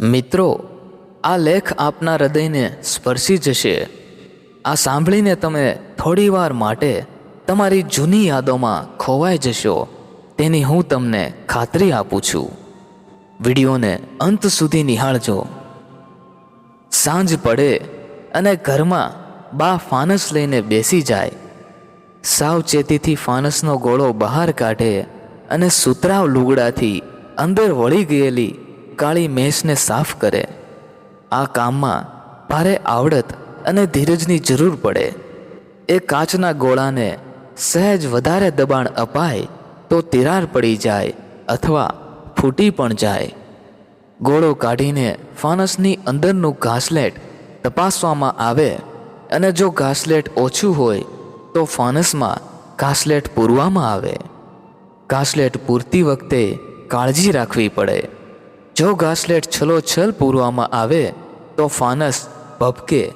મિત્રો, આ લેખ આપના હૃદયને સ્પર્શી જશે. આ સાંભળીને તમે થોડીવાર માટે તમારી જૂની યાદોમાં ખોવાઈ જશો. તેની હું તમને ખાતરી આપું છું. વિડીયોને અંત સુધી નિહાળજો. સાંજ પડે અને ઘરમાં બા ફાનસ લઈને બેસી જાય. સાવચેતીથી ફાનસનો ગોળો બહાર કાઢે અને સુતરાવ લુગડાથી અંદર વળી ગયેલી કાળી મેષને સાફ કરે. આ કામમાં ભારે આવડત અને ધીરજની જરૂર પડે. એ કાચના ગોળાને સહેજ વધારે દબાણ અપાય તો તિરાર પડી જાય અથવા ફૂટી પણ જાય. ગોળો કાઢીને ફાનસની અંદરનું ઘાસલેટ તપાસવામાં આવે અને જો ઘાસલેટ ઓછું હોય તો ફાનસમાં ઘાસલેટ પૂરવામાં આવે. ઘાસલેટ પૂરતી વખતે કાળજી રાખવી પડે. જો ઘાસલેટ છલોછલ પૂરવામાં આવે, તો ફાનસ ભભકે.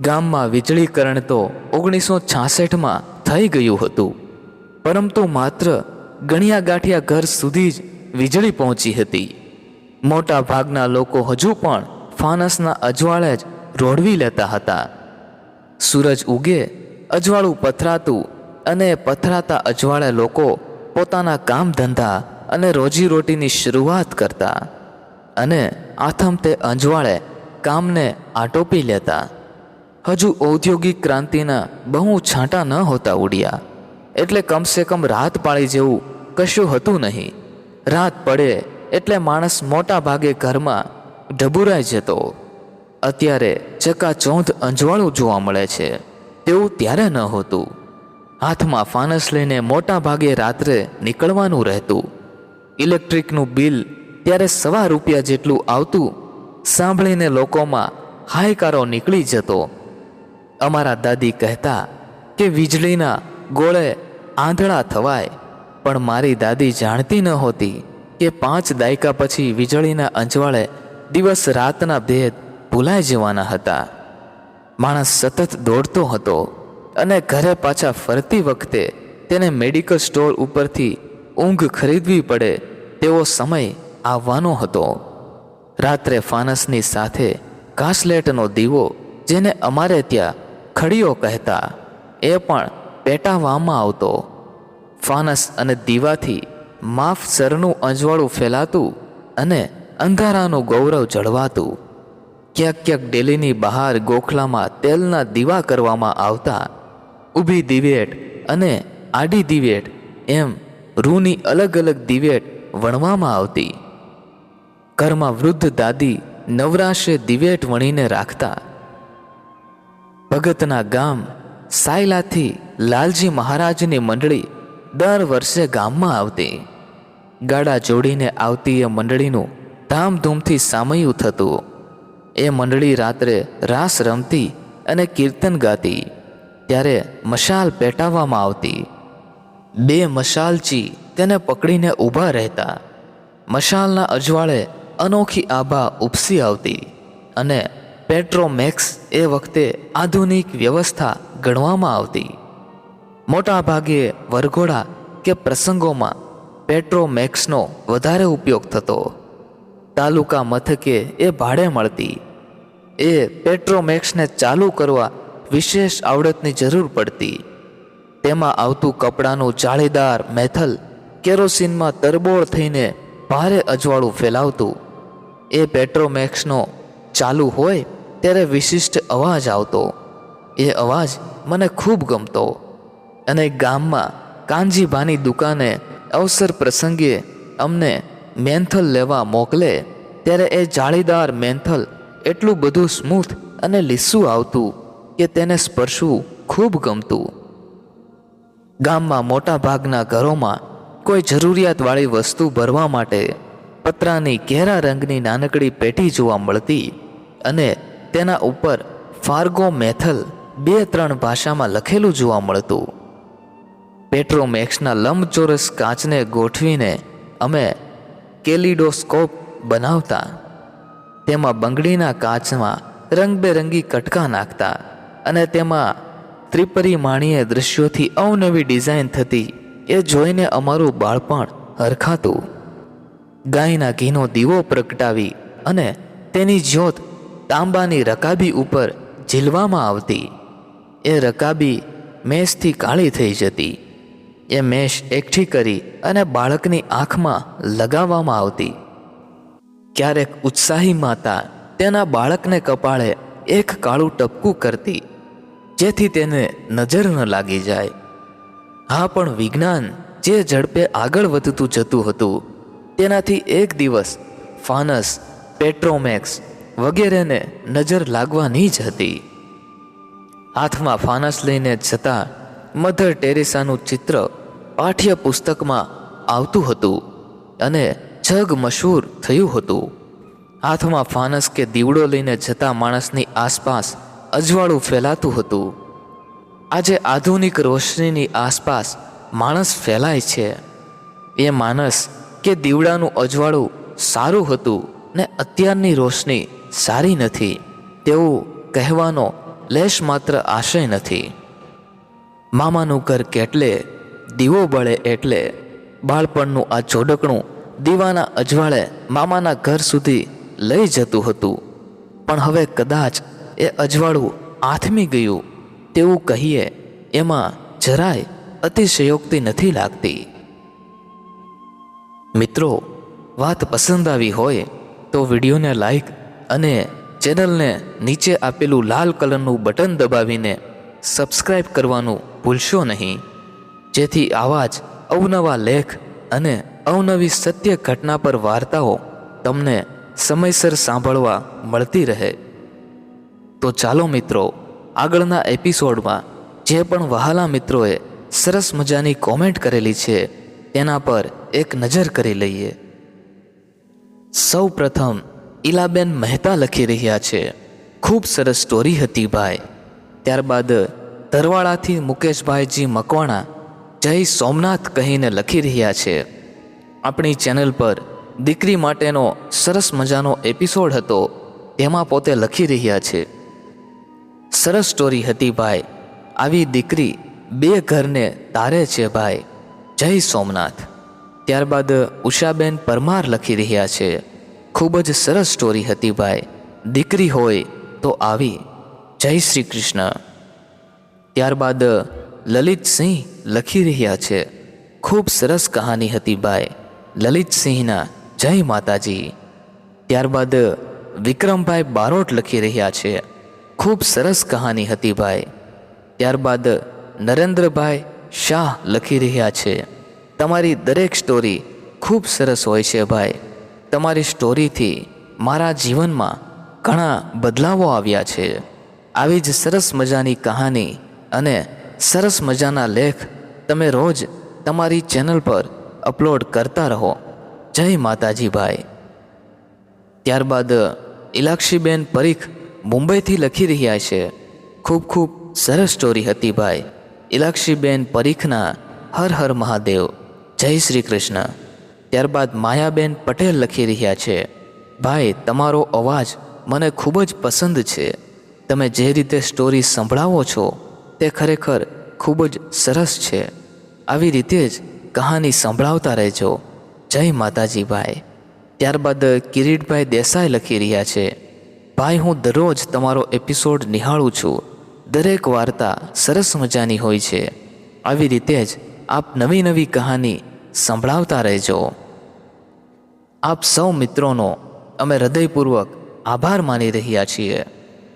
ગામમાં વીજળીકરણ તો ઓગણીસો છાસઠમાં થઈ ગયું હતું. પરંતુ માત્ર ગણ્યા ગાંઠિયા ઘર સુધી જ વીજળી પહોંચી હતી. મોટા ભાગના લોકો હજુ પણ ફાનસના અજવાળે જ રોડવી લેતા હતા. સૂરજ ઉગે, અજવાળું પથરાતું અને પથરાતા અજવાળે લોકો પોતાના કામ ધંધા અને રોજીરોટીની શરૂઆત કરતા અને આથમ તે અંજવાળે કામને આટોપી લેતા. હજુ ઔદ્યોગિક ક્રાંતિના બહુ છાંટા ન હોતા ઉડ્યા. એટલે કમસે કમ રાત પાળી જેવું કશું હતું નહીં. રાત પડે એટલે માણસ મોટા ભાગે ઘરમાં ઢબુરાઈ જતો. અત્યારે ચકાચોંધ અંજવાળું જોવા મળે છે. તેવું ત્યારે ન હોતું. હાથમાં ફાનસ લઈને મોટા ભાગે રાત્રે નીકળવાનું રહેતું. ઇલેક્ટ્રિકનું બિલ ત્યારે સવા રૂપિયા જેટલું આવતું સાંભળીને લોકોમાં હાયકારો નીકળી જતો. અમારા દાદી કહેતા કે વીજળીના ગોળે આંધળા થવાય, પણ મારી દાદી જાણતી ન હોતી કે પાંચ દાયકા પછી વીજળીના અંજવાળે દિવસ રાતના ભેદ ભૂલાઈ જવાના હતા. માણસ સતત દોડતો હતો અને ઘરે પાછા ફરતી વખતે તેને મેડિકલ સ્ટોર ઉપરથી ઊંઘ ખરીદવી પડે તેવો સમય આવવાનો હતો. રાત્રે ફાનસની સાથે ઘાસલેટનો દીવો જેને અમારે ત્યાં ખડીયો કહેતા એ પણ પેટાવવામાં આવતો. ફાનસ અને દીવાથી માફ સરનું અજવાળું ફેલાતું અને અંધારાનું ગૌરવ જળવાતું. ક્યાંક ક્યાંક ડેલીની બહાર ગોખલામાં તેલના દીવા કરવામાં આવતા. ઊભી દિવેટ અને આડી દિવેટ એમ રૂની અલગ અલગ દિવેટ વણવામાં આવતી. ઘરમાં વૃદ્ધ દાદી નવરાશે દિવેટ વણીને રાખતા. ભગતના ગામ સાયલાથી લાલજી મહારાજની મંડળી દર વર્ષે ગામમાં આવતી. ગાડા જોડીને આવતી એ મંડળીનું ધામધૂમથી સામયું થતું. એ મંડળી રાત્રે રાસ રમતી અને કીર્તન ગાતી. ત્યારે મશાલ પેટાવવામાં આવતી. બે મશાલચી તેને પકડીને ઊભા રહેતા. મશાલના અજવાળે અનોખી આભા ઉપસી આવતી અને પેટ્રોમેક્સ એ વખતે આધુનિક વ્યવસ્થા ગણવામાં આવતી. મોટા ભાગે વરઘોડા કે પ્રસંગોમાં પેટ્રોમેક્સનો વધારે ઉપયોગ થતો. તાલુકા મથકે એ ભાડે મળતી. એ પેટ્રોમેક્સને ચાલુ કરવા વિશેષ આવડતની જરૂર પડતી. તેમાં આવતું કપડાનું જાળીદાર મેથલ કેરોસીનમાં તરબોળ થઈને ભારે અજવાળું ફેલાવતું. એ પેટ્રોમેક્સનો ચાલુ હોય ત્યારે વિશિષ્ટ અવાજ આવતો. એ અવાજ મને ખૂબ ગમતો. અને ગામમાં કાનજીભાની દુકાને અવસર પ્રસંગે અમને મેન્થલ લેવા મોકલે ત્યારે એ જાળીદાર મેન્થલ એટલું બધું સ્મૂથ અને લીસું આવતું કે તેને સ્પર્શવું ખૂબ ગમતું. ગામમાં મોટા ભાગના ઘરોમાં કોઈ જરૂરિયાતવાળી વસ્તુ ભરવા માટે પતરાની ઘેરા રંગની નાનકડી પેટી જોવા મળતી અને તેના ઉપર ફાર્ગો મેથલ બે ત્રણ ભાષામાં લખેલું જોવા મળતું. પેટ્રોમેક્સના લંબચોરસ કાચને ગોઠવીને અમે કેલિડોસ્કોપ બનાવતા. તેમાં બંગડીના કાચમાં રંગબેરંગી કટકા નાખતા અને તેમાં ત્રિપરિમાણીય દ્રશ્યોથી અવનવી ડિઝાઇન થતી. એ જોઈને અમારું બાળપણ હરખાતું. ગાયના ઘીનો દીવો પ્રગટાવી અને તેની જ્યોત તાંબાની રકાબી ઉપર ઝીલવામાં આવતી. એ રકાબી મેષથી કાળી થઈ જતી. એ મેષ એકઠી કરી અને બાળકની આંખમાં લગાવવામાં આવતી. ક્યારેક ઉત્સાહી માતા તેના બાળકને કપાળે એક કાળું ટપકું કરતી, જેથી તેને નજર ન લાગી જાય. હા પણ વિજ્ઞાન જે ઝડપે આગળ વધતું જતું હતું. તેનાથી એક દિવસ ફાનસ, પેટ્રોમેક્સ વગેરેને નજર લાગવાની જ હતી. હાથમાં ફાનસ લઈને જતા મધર ટેરેસાનું ચિત્ર પાઠ્ય પુસ્તકમાં આવતું હતું અને જગ મશહૂર થયું હતું. હાથમાં ફાનસ કે દીવડો લઈને જતા માણસની આસપાસ અજવાળું ફેલાતું હતું. આજે આધુનિક રોશનીની આસપાસ માણસ ફેલાય છે. એ માણસ કે દીવડાનું અજવાળું સારું હતું ને અત્યારની રોશની સારી નથી. તેવું કહેવાનો લેશ માત્ર આશય નથી. મામાનું ઘર કેટલે, દીવો બળે એટલે બાળપણનું આ જોડકણું દીવાના અજવાળે મામાના ઘર સુધી લઈ જતું હતું. પણ હવે કદાચ એ અજવાળું આથમી ગયું. તેવું કહીએ, એમાં જરાય અતિશયોક્તિ નથી લાગતી. મિત્રો, વાત પસંદ આવી હોય તો વિડીયોને લાઈક અને ચેનલને નીચે આપેલું લાલ કલરનું બટન દબાવીને સબસ્ક્રાઈબ કરવાનું ભૂલશો નહીં. જેથી આવા જ અવનવા લેખ અને અવનવી સત્ય ઘટના પર વાર્તાઓ તમને સમયસર સાંભળવા મળતી રહે. તો ચાલો મિત્રો આગળના એપિસોડમાં જે પણ વહાલા મિત્રોએ સરસ મજાની કોમેન્ટ કરેલી છે, તેના પર એક નજર કરી લઈએ. સૌ પ્રથમ ઈલાબેન મહેતા લખી રહ્યા છે, ખૂબ સરસ સ્ટોરી હતી ભાઈ. ત્યારબાદ તરવાળાથી મુકેશભાઈજી મકવાણા, જય સોમનાથ કહીને લખી રહ્યા છે. આપણી ચેનલ પર દીકરી માટેનો સરસ મજાનો એપિસોડ હતો, તેમાં પોતે લખી રહ્યા છે સરસ સ્ટોરી હતી ભાઈ. આવી દીકરી બે ઘરને તારે છે ભાઈ. જય સોમનાથ. ત્યારબાદ ઉષાબેન પરમાર લખી રહ્યા છે. ખૂબ જ સરસ સ્ટોરી હતી ભાઈ. દીકરી હોય તો આવી. જય શ્રી કૃષ્ણ. ત્યારબાદ લલિતસિંહ લખી રહ્યા છે. ખૂબ સરસ કહાની હતી ભાઈ. લલિતસિંહના જય માતાજી. ત્યારબાદ વિક્રમભાઈ બારોટ લખી રહ્યા છે. ખૂબ સરસ કહાની હતી ભાઈ. ત્યારબાદ નરેન્દ્રભાઈ શાહ લખી રહ્યા છે, તમારી દરેક સ્ટોરી ખૂબ સરસ હોય છે ભાઈ. તમારી સ્ટોરીથી મારા જીવનમાં ઘણા બદલાવો આવ્યા છે. આવી જ સરસ મજાની કહાની અને સરસ મજાના લેખ તમે રોજ તમારી ચેનલ પર અપલોડ કરતા રહો. જય માતાજી ભાઈ. ત્યારબાદ ઇલાક્ષીબેન પરીખ મુંબઈથી લખી રહ્યા છે, ખૂબ ખૂબ સરસ સ્ટોરી હતી ભાઈ. ઇલાક્ષીબેન પરીખના હર હર મહાદેવ. જય શ્રી કૃષ્ણ. ત્યારબાદ માયાબેન પટેલ લખી રહ્યા છે, ભાઈ, તમારો અવાજ મને ખૂબ જ પસંદ છે. તમે જે રીતે સ્ટોરી સંભળાવો છો, તે ખરેખર ખૂબ જ સરસ છે. આવી રીતે જ કહાની સંભળાવતા રહેજો. જય માતાજી ભાઈ. ત્યારબાદ કિરીટભાઈ દેસાઈ લખી રહ્યા છે ભાઈ, હું દરરોજ તમારો એપિસોડ નિહાળું છું. દરેક વાર્તા સરસ મજાની હોય છે. આવી રીતે જ આપ નવી નવી કહાની સંભળાવતા રહેજો. આપ સૌ મિત્રોનો અમે હૃદયપૂર્વક આભાર માની રહ્યા છીએ.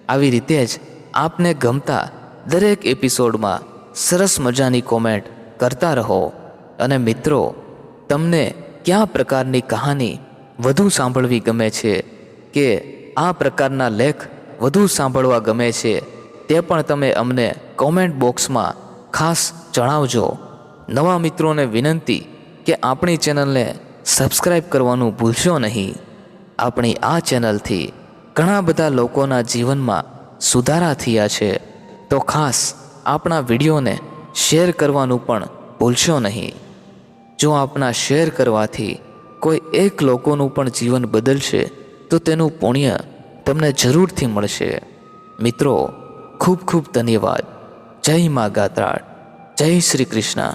આવી રીતે જ આપને ગમતા દરેક એપિસોડમાં સરસ મજાની કોમેન્ટ કરતા રહો. અને મિત્રો, તમને કયા પ્રકારની કહાની વધુ સાંભળવી ગમે છે કે આ પ્રકારના લેખ વધુ સાંભળવા ગમે છે, તે પણ તમે અમને કોમેન્ટ બોક્સમાં ખાસ જણાવજો. નવા મિત્રોને વિનંતી કે આપણી ચેનલને સબસ્ક્રાઈબ કરવાનું ભૂલશો નહીં. આપણી આ ચેનલથી ઘણા બધા લોકોના જીવનમાં સુધારા થયા છે. તો ખાસ આપણા વિડીયોને શેર કરવાનું પણ ભૂલશો નહીં. જો આપણા શેર કરવાથી કોઈ એક લોકોનું પણ જીવન બદલશે તો તેનું પુણ્ય તમને જરૂરથી મળશે. મિત્રો, ખૂબ ખૂબ ધન્યવાદ. જય મા ગાત્રાળ. જય શ્રી કૃષ્ણ.